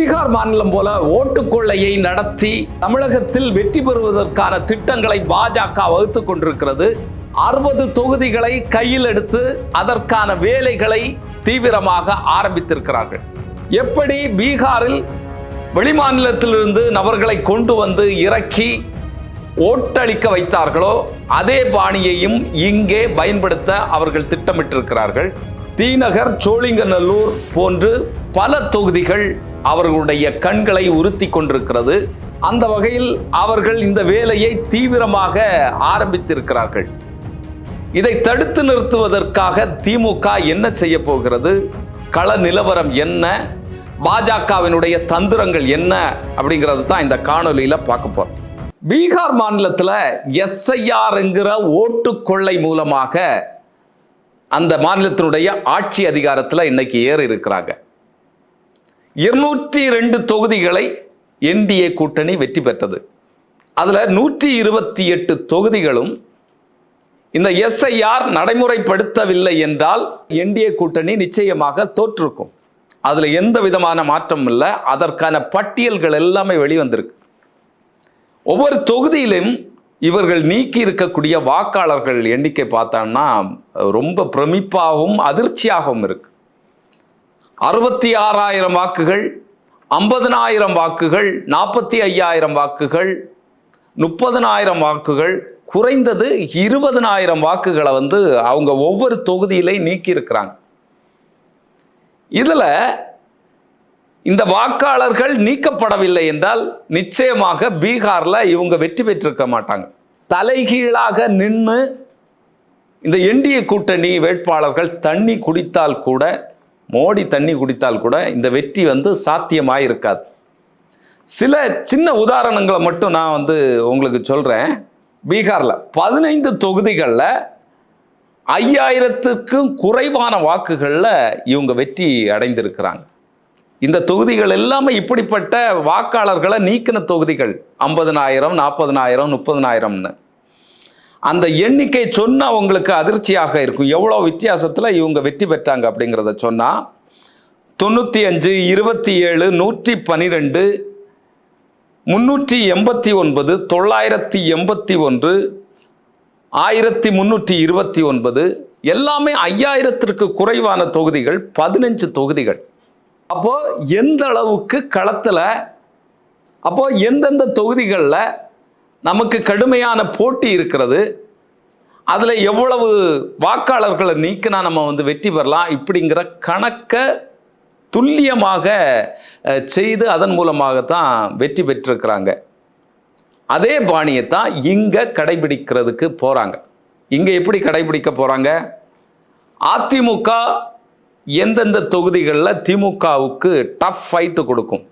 பீகார் மாநிலம் போல ஓட்டு கொள்ளையை நடத்தி தமிழகத்தில் வெற்றி பெறுவதற்கான திட்டங்களை பாஜக வகுத்து கொண்டிருக்கிறது. அறுபது தொகுதிகளை கையில் எடுத்து அதற்கான வேலைகளை தீவிரமாக ஆரம்பித்திருக்கிறார்கள். எப்படி பீகாரில் வெளிமாநிலத்திலிருந்து நபர்களை கொண்டு வந்து இறக்கி ஓட்டளிக்க வைத்தார்களோ அதே பாணியையும் இங்கே பயன்படுத்த அவர்கள் திட்டமிட்டிருக்கிறார்கள். தீநகர் சோழிங்கநல்லூர் போன்று பல தொகுதிகள் அவர்களுடைய கண்களை உறுத்தி கொண்டிருக்கிறது. அந்த வகையில் அவர்கள் இந்த வேலையை தீவிரமாக ஆரம்பித்திருக்கிறார்கள். இதை தடுத்து நிறுத்துவதற்காக திமுக என்ன செய்ய போகிறது? கள நிலவரம் என்ன? பாஜகவினுடைய தந்திரங்கள் என்ன? அப்படிங்கிறது தான் இந்த காணொலியில் பார்க்க போகிறோம் பீகார் மாநிலத்தில் எஸ்ஐஆர்ங்கிற ஓட்டு கொள்ளை மூலமாக அந்த மாநிலத்தினுடைய ஆட்சி அதிகாரத்தில் இன்னைக்கு ஏறி இருக்கிறாங்க இருநூற்றி ரெண்டு தொகுதிகளை என்டிஏ கூட்டணி வெற்றி பெற்றது. அதில் நூற்றி இருபத்தி எட்டு தொகுதிகளும் இந்த எஸ்ஐஆர் நடைமுறைப்படுத்தவில்லை என்றால் என்டிஏ கூட்டணி நிச்சயமாக தோற்றிருக்கும். அதில் எந்த விதமான மாற்றமும் இல்லை. அதற்கான பட்டியல்கள் எல்லாமே வெளிவந்திருக்கு. ஒவ்வொரு தொகுதியிலும் இவர்கள் நீக்கி இருக்கக்கூடிய வாக்காளர்கள் எண்ணிக்கை பார்த்தோம்னா ரொம்ப பிரமிப்பாகவும் அதிர்ச்சியாகவும் இருக்குது அறுபத்தி ஆறாயிரம் வாக்குகள் ஐம்பதனாயிரம் வாக்குகள் நாற்பத்தி ஐயாயிரம் வாக்குகள் முப்பதனாயிரம் வாக்குகள் குறைந்தது இருபதனாயிரம் வாக்குகளை வந்து அவங்க ஒவ்வொரு தொகுதியிலையும் நீக்கியிருக்கிறாங்க. இதில் இந்த வாக்காளர்கள் நீக்கப்படவில்லை என்றால் நிச்சயமாக பீகாரில் இவங்க வெற்றி பெற்றிருக்க மாட்டாங்க. தலைகீழாக நின்று இந்த என்டிஏ கூட்டணி வேட்பாளர்கள் தண்ணி குடித்தால் கூட மோடி தண்ணி குடித்தால் கூட இந்த வெற்றி வந்து சாத்தியமாக இருக்காது சில சின்ன உதாரணங்களை மட்டும் நான் வந்து உங்களுக்கு சொல்கிறேன் பீகாரில் பதினைந்து தொகுதிகளில் ஐயாயிரத்துக்கும் குறைவான வாக்குகளில் இவங்க வெற்றி அடைந்திருக்கிறாங்க. இந்த தொகுதிகள் எல்லாமே இப்படிப்பட்ட வாக்காளர்களை நீக்கின தொகுதிகள். ஐம்பதனாயிரம் நாற்பதனாயிரம் முப்பதனாயிரம்னு. அந்த எண்ணிக்கை சொன்னா உங்களுக்கு அதிர்ச்சியாக இருக்கும். எவ்வளோ வித்தியாசத்தில் இவங்க வெற்றி பெற்றாங்க அப்படிங்கிறத சொன்னா தொண்ணூற்றி அஞ்சு இருபத்தி ஏழு நூற்றி பனிரெண்டு முன்னூற்றி எண்பத்தி ஒன்பது தொள்ளாயிரத்தி எண்பத்தி ஒன்று ஆயிரத்தி முன்னூற்றி இருபத்தி ஒன்பது எல்லாமே ஐயாயிரத்திற்கு குறைவான தொகுதிகள் பதினஞ்சு தொகுதிகள். அப்போ எந்த அளவுக்கு களத்தில் அப்போ எந்தெந்த தொகுதிகளில் நமக்கு கடுமையான போட்டி இருக்கிறது. அதில் எவ்வளவு வாக்காளர்களை நீக்கினா நம்ம வந்து வெற்றி பெறலாம்? இப்படிங்கிற கணக்கை துல்லியமாக செய்து அதன் மூலமாகத்தான் வெற்றி பெற்றிருக்கிறாங்க. அதே பாணியை தான் இங்கே கடைபிடிக்கிறதுக்கு போகிறாங்க இங்கே எப்படி கடைபிடிக்க போகிறாங்க அதிமுக எந்தெந்த தொகுதிகளில் திமுகவுக்கு டஃப் ஃபைட்டு கொடுக்கும்.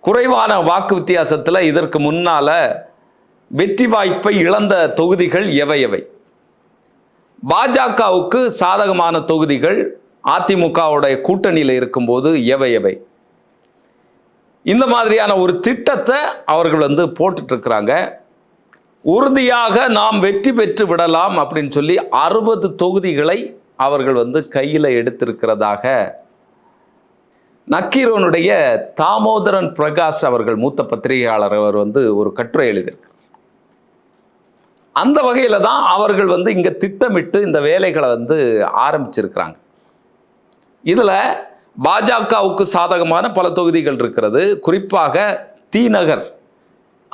குறைவான வாக்கு வித்தியாசத்தில் இதற்கு முன்னால் வெற்றி வாய்ப்பை இழந்த தொகுதிகள் எவை எவை? பாஜகவுக்கு சாதகமான தொகுதிகள் அதிமுகவுடைய கூட்டணியில் இருக்கும்போது எவை எவை? இந்த மாதிரியான ஒரு திட்டத்தை அவர்கள் வந்து போட்டுட்ருக்கிறாங்க. உறுதியாக நாம் வெற்றி பெற்று விடலாம் அப்படின்னு சொல்லி அறுபது தொகுதிகளை அவர்கள் வந்து கையில் எடுத்திருக்கிறதாக நக்கீரனுடைய தாமோதரன் பிரகாஷ் அவர்கள் மூத்த பத்திரிகையாளர் அவர் வந்து ஒரு கட்டுரை எழுதியிருக்கார். அந்த வகையில் தான் அவர்கள் வந்து இங்கே திட்டமிட்டு இந்த வேலைகளை வந்து ஆரம்பிச்சிருக்கிறாங்க. இதில் பாஜகவுக்கு சாதகமான பல தொகுதிகள் இருக்கிறது. குறிப்பாக தீநகர்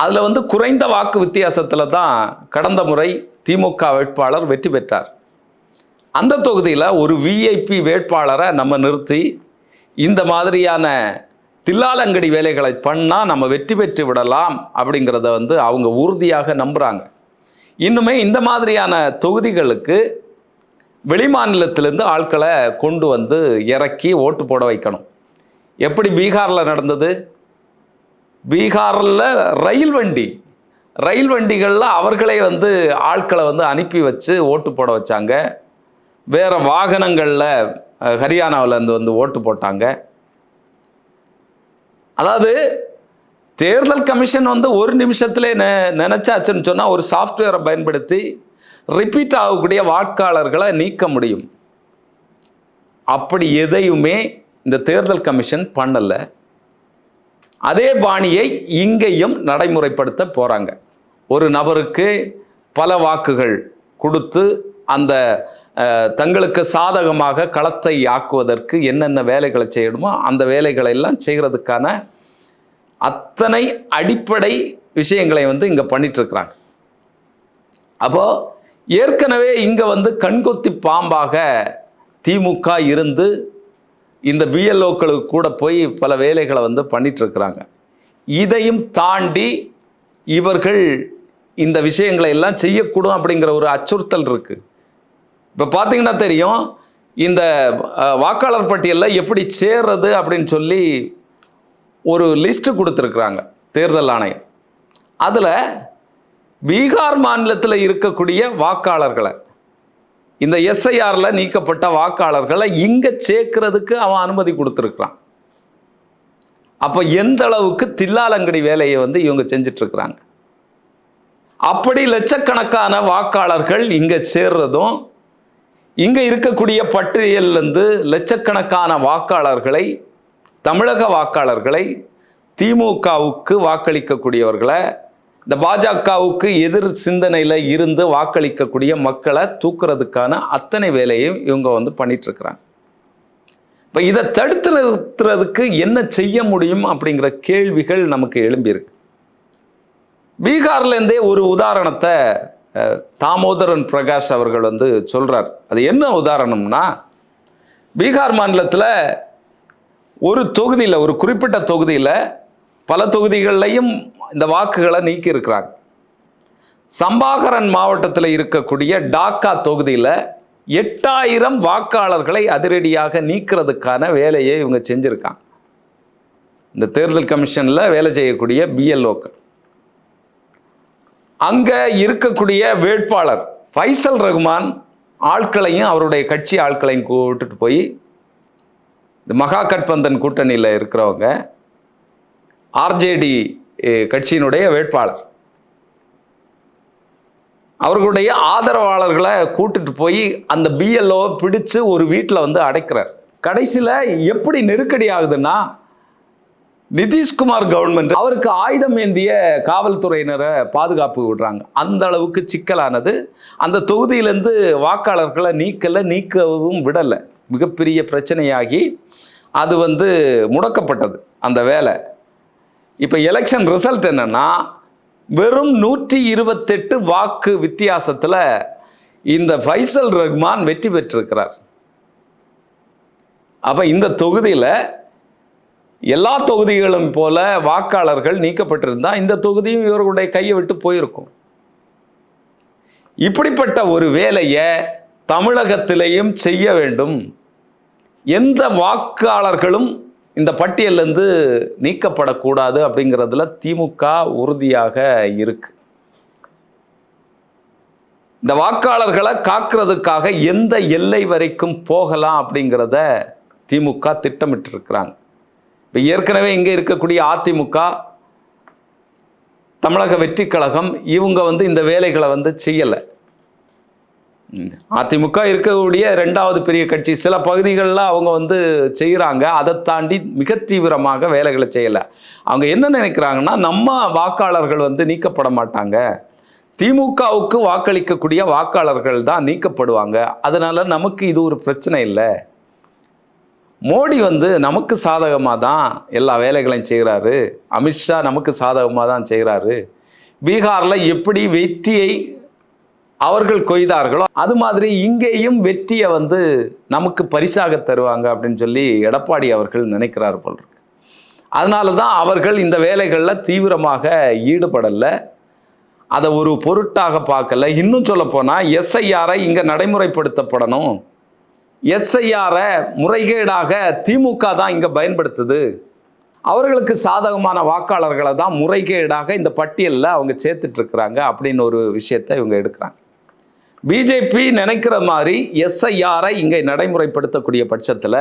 அதில் வந்து குறைந்த வாக்கு வித்தியாசத்தில் தான் கடந்த முறை திமுக வேட்பாளர் வெற்றி பெற்றார். அந்த தொகுதியில் ஒரு விஐபி வேட்பாளரை நம்ம நிறுத்தி இந்த மாதிரியான தில்லாலங்கடி வேலைகளை பண்ணால் நம்ம வெற்றி பெற்று விடலாம் அப்படிங்கிறத வந்து அவங்க உறுதியாக நம்புகிறாங்க இன்னுமே இந்த மாதிரியான தொகுதிகளுக்கு வெளிமாநிலத்திலேருந்து ஆட்களை கொண்டு வந்து இறக்கி ஓட்டு போட வைக்கணும். எப்படி பீகாரில் நடந்தது? பீகாரில் ரயில் வண்டி ரயில் வண்டிகளில் அவர்களே வந்து ஆட்களை வந்து அனுப்பி வச்சு ஓட்டு போட வச்சாங்க. வேறு வாகனங்களில் ஹரியானாவிலேருந்து வந்து ஓட்டு போட்டாங்க. அதாவது தேர்தல் கமிஷன் வந்து ஒரு நிமிஷத்திலே நெ நினச்சாச்சுன்னு சொன்னால் ஒரு சாஃப்ட்வேரை பயன்படுத்தி ரிப்பீட் ஆகக்கூடிய வாக்காளர்களை நீக்க முடியும். அப்படி எதையுமே இந்த தேர்தல் கமிஷன் பண்ணலை. அதே பாணியை இங்கேயும் நடைமுறைப்படுத்த போகிறாங்க ஒரு நபருக்கு பல வாக்குகள் கொடுத்து அந்த தங்களுக்கு சாதகமாக களத்தை ஆக்குவதற்கு என்னென்ன வேலைகளை செய்யணுமோ அந்த வேலைகளை எல்லாம் செய்கிறதுக்கான அத்தனை அடிப்படை விஷயங்களை வந்து இங்கே பண்ணிகிட்ருக்குறாங்க அப்போது அப்போ ஏற்கனவே இங்கே வந்து கண்கொத்தி பாம்பாக திமுக இருந்து இந்த பிஎல்ஓக்களுக்கு கூட போய் பல வேலைகளை வந்து பண்ணிட்டு இதையும் தாண்டி இவர்கள் இந்த விஷயங்களை எல்லாம் செய்யக்கூடும் அப்படிங்கிற ஒரு அச்சுறுத்தல் இருக்குது இப்போ பார்த்தீங்கன்னா தெரியும் இந்த வாக்காளர் பட்டியலில் எப்படி சேர்றது அப்படின்னு சொல்லி ஒரு லிஸ்ட்டு கொடுத்துருக்குறாங்க தேர்தல் ஆணையம். அதில் பீகார் மாநிலத்தில் இருக்கக்கூடிய வாக்காளர்களை இந்த எஸ்ஐஆரில் நீக்கப்பட்ட வாக்காளர்களை இங்கே சேர்க்கறதுக்கு அவன் அனுமதி கொடுத்துருக்குறான். அப்போ எந்த அளவுக்கு தில்லாலங்கடி வேலையை வந்து இவங்க செஞ்சிட்ருக்குறாங்க. அப்படி லட்சக்கணக்கான வாக்காளர்கள் இங்கே சேர்றதும் இங்கே இருக்கக்கூடிய பட்டியலிருந்து லட்சக்கணக்கான வாக்காளர்களை தமிழக வாக்காளர்களை திமுகவுக்கு வாக்களிக்கக்கூடியவர்களை இந்த பாஜகவுக்கு எதிர் சிந்தனையில் இருந்து வாக்களிக்கக்கூடிய மக்களை தூக்குறதுக்கான அத்தனை வேலையும் இவங்க வந்து பண்ணிட்டு இப்போ இதை தடுத்து நிறுத்துறதுக்கு என்ன செய்ய முடியும் அப்படிங்கிற கேள்விகள் நமக்கு எழும்பியிருக்கு. பீகார்லேருந்தே ஒரு உதாரணத்தை தாமோதரன் பிரகாஷ் அவர்கள் வந்து சொல்கிறார் அது என்ன உதாரணம்னா பீகார் மாநிலத்தில் ஒரு தொகுதியில் ஒரு குறிப்பிட்ட தொகுதியில் பல தொகுதிகள்லையும் இந்த வாக்குகளை நீக்கி இருக்கிறாங்க சம்பாகரன் மாவட்டத்தில் இருக்கக்கூடிய டாக்கா தொகுதியில் எட்டாயிரம் வாக்காளர்களை அதிரடியாக நீக்கிறதுக்கான வேலையை இவங்க செஞ்சுருக்காங்க. இந்த தேர்தல் கமிஷனில் வேலை செய்யக்கூடிய பிஎல்ஓக்கள் அங்கே இருக்கக்கூடிய வேட்பாளர் ஃபைசல் ரகுமான் ஆட்களையும் அவருடைய கட்சி ஆட்களையும் கூட்டுட்டு போய் இந்த மகா கட்பந்தன் கூட்டணியில் இருக்கிறவங்க ஆர்ஜேடி கட்சியினுடைய வேட்பாளர். அவர்களுடைய ஆதரவாளர்களை கூட்டுட்டு போய் அந்த பிஎல்ஓ பிடிச்சு ஒரு வீட்டில் வந்து அடைக்கிறார். கடைசியில் எப்படி நெருக்கடி ஆகுதுன்னா நிதிஷ்குமார் கவர்மெண்ட் அவருக்கு ஆயுதம் ஏந்திய காவல்துறையினரை பாதுகாப்பு விடுறாங்க. அந்த அளவுக்கு சிக்கலானது. அந்த தொகுதியிலேருந்து வாக்காளர்களை நீக்கலை நீக்கவும் விடலை. மிகப்பெரிய பிரச்சனையாகி அது வந்து முடக்கப்பட்டது அந்த வேலை. இப்போ எலெக்ஷன் ரிசல்ட் என்னன்னா வெறும் நூற்றி இருபத்தெட்டு வாக்கு வித்தியாசத்தில் இந்த ஃபைசல் ரஹ்மான் வெற்றி பெற்றிருக்கிறார். அப்போ இந்த தொகுதியில் எல்லா தொகுதிகளும் போல வாக்காளர்கள் நீக்கப்பட்டிருந்தா இந்த தொகுதியும் இவர்களுடைய கையை விட்டு போயிருக்கும். இப்படிப்பட்ட ஒரு வேலையை தமிழகத்திலேயும் செய்ய வேண்டும். எந்த வாக்காளர்களும் இந்த பட்டியலேருந்து நீக்கப்படக்கூடாது அப்படிங்கிறதுல திமுக உறுதியாக இருக்கு. இந்த வாக்காளர்களை காக்கிறதுக்காக எந்த எல்லை வரைக்கும் போகலாம் அப்படிங்கிறத திமுக திட்டமிட்டு இருக்கிறாங்க இப்போ ஏற்கனவே இங்கே இருக்கக்கூடிய அதிமுக தமிழக வெற்றி கழகம் இவங்க வந்து இந்த வேலைகளை வந்து செய்யலை. அதிமுக இருக்கக்கூடிய ரெண்டாவது பெரிய கட்சி சில பகுதிகளில் அவங்க வந்து செய்கிறாங்க அதை தாண்டி மிக தீவிரமாக வேலைகளை செய்யலை. அவங்க என்ன நினைக்கிறாங்கன்னா நம்ம வாக்காளர்கள் வந்து நீக்கப்பட மாட்டாங்க. திமுகவுக்கு வாக்களிக்கக்கூடிய வாக்காளர்கள் தான் நீக்கப்படுவாங்க. அதனால நமக்கு இது ஒரு பிரச்சனை இல்லை. மோடி வந்து நமக்கு சாதகமாக தான் எல்லா வேலைகளையும் செய்கிறாரு. அமித்ஷா நமக்கு சாதகமாக தான் செய்கிறாரு. பீகாரில் எப்படி வெற்றியை அவர்கள் கொய்தார்களோ அது மாதிரி இங்கேயும் வெற்றியை வந்து நமக்கு பரிசாக தருவாங்க அப்படின்னு சொல்லி எடப்பாடி அவர்கள் நினைக்கிறார் போல் இருக்கு. அதனால தான் அவர்கள் இந்த வேலைகளில் தீவிரமாக ஈடுபடலை. அதை ஒரு பொருட்டாக பார்க்கல. இன்னும் சொல்லப்போனால் எஸ்ஐஆரை இங்கே நடைமுறைப்படுத்தப்படணும். எஸ்ஐஆரை முறைகேடாக திமுக தான் இங்கே பயன்படுத்துது. அவர்களுக்கு சாதகமான வாக்காளர்களை தான் முறைகேடாக இந்த பட்டியலில் அவங்க சேர்த்துட்ருக்குறாங்க அப்படின்னு ஒரு விஷயத்தை இவங்க எடுக்கிறாங்க. பிஜேபி நினைக்கிற மாதிரி எஸ்ஐஆரை இங்கே நடைமுறைப்படுத்தக்கூடிய பட்சத்தில்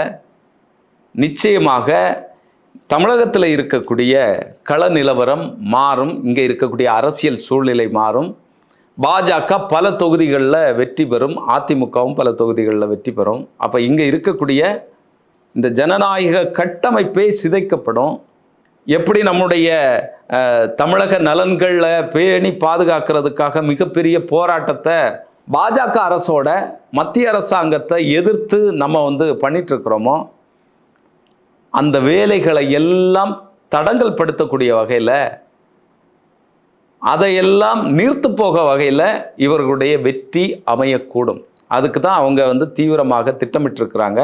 நிச்சயமாக தமிழகத்தில் இருக்கக்கூடிய கள நிலவரம் மாறும் இங்கே இருக்கக்கூடிய அரசியல் சூழ்நிலை மாறும். பாஜக பல தொகுதிகளில் வெற்றி பெறும் அதிமுகவும் பல தொகுதிகளில் வெற்றி பெறும். அப்போ இங்கே இருக்கக்கூடிய இந்த ஜனநாயக கட்டமைப்பே சிதைக்கப்படும். எப்படி நம்முடைய தமிழக நலன்களில் பேணி பாதுகாக்கிறதுக்காக மிகப்பெரிய போராட்டத்தை பாஜக அரசோட மத்திய அரசாங்கத்தை எதிர்த்து நம்ம வந்து பண்ணிட்டுருக்கிறோமோ அந்த வேலைகளை எல்லாம் தடங்கல் படுத்தக்கூடிய வகையில் அதையெல்லாம் நீர்த்து போக வகையில் இவர்களுடைய வெற்றி அமையக்கூடும். அதுக்கு தான் அவங்க வந்து தீவிரமாக திட்டமிட்டிருக்கிறாங்க.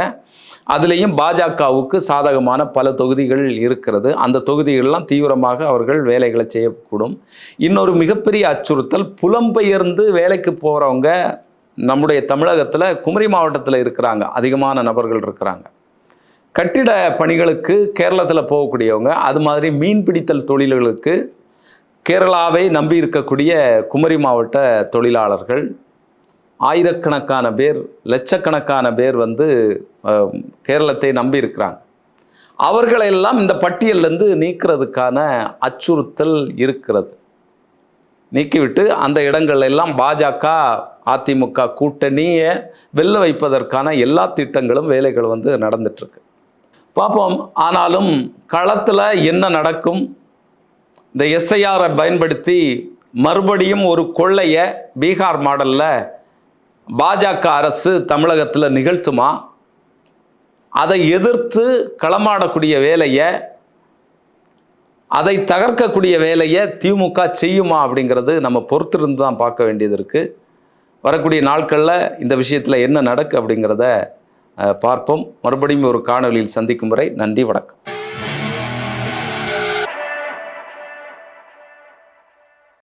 அதுலேயும் பாஜகவுக்கு சாதகமான பல தொகுதிகள் இருக்கிறது. அந்த தொகுதிகளெலாம் தீவிரமாக அவர்கள் வேலைகளை செய்யக்கூடும். இன்னொரு மிகப்பெரிய அச்சுறுத்தல் புலம்பெயர்ந்து வேலைக்கு போகிறவங்க நம்முடைய தமிழகத்தில் குமரி மாவட்டத்தில் இருக்கிறாங்க. அதிகமான நபர்கள் இருக்கிறாங்க. கட்டிட பணிகளுக்கு கேரளத்தில் போகக்கூடியவங்க அது மாதிரி மீன் பிடித்தல் தொழில்களுக்கு கேரளாவை நம்பி இருக்கக்கூடிய குமரி மாவட்ட தொழிலாளர்கள் ஆயிரக்கணக்கான பேர் லட்சக்கணக்கான பேர் வந்து கேரளத்தை நம்பி இருக்கிறாங்க அவர்களெல்லாம் இந்த பட்டியலேருந்து நீக்கிறதுக்கான அச்சுறுத்தல் இருக்கிறது. நீக்கிவிட்டு அந்த இடங்கள் எல்லாம் பாஜக அதிமுக கூட்டணியை வெல்ல வைப்பதற்கான எல்லா திட்டங்களும் வேலைகள் வந்து நடந்துட்டுருக்கு பார்ப்போம். ஆனாலும் களத்தில் என்ன நடக்கும்? இந்த எஸ்ஐஆரை பயன்படுத்தி மறுபடியும் ஒரு கொள்ளையை பீகார் மாடலில் பாஜக அரசு தமிழகத்தில் நிகழ்த்துமா? அதை எதிர்த்து களமாடக்கூடிய வேலையை அதை தகர்க்கக்கூடிய வேலையை திமுக செய்யுமா அப்படிங்கிறது நம்ம பொறுத்திருந்து தான் பார்க்க வேண்டியது இருக்குது வரக்கூடிய நாட்களில் இந்த விஷயத்தில் என்ன நடக்கு அப்படிங்கிறத பார்ப்போம். மறுபடியும் ஒரு காணொளியில் சந்திக்கும் வரை நன்றி வணக்கம்.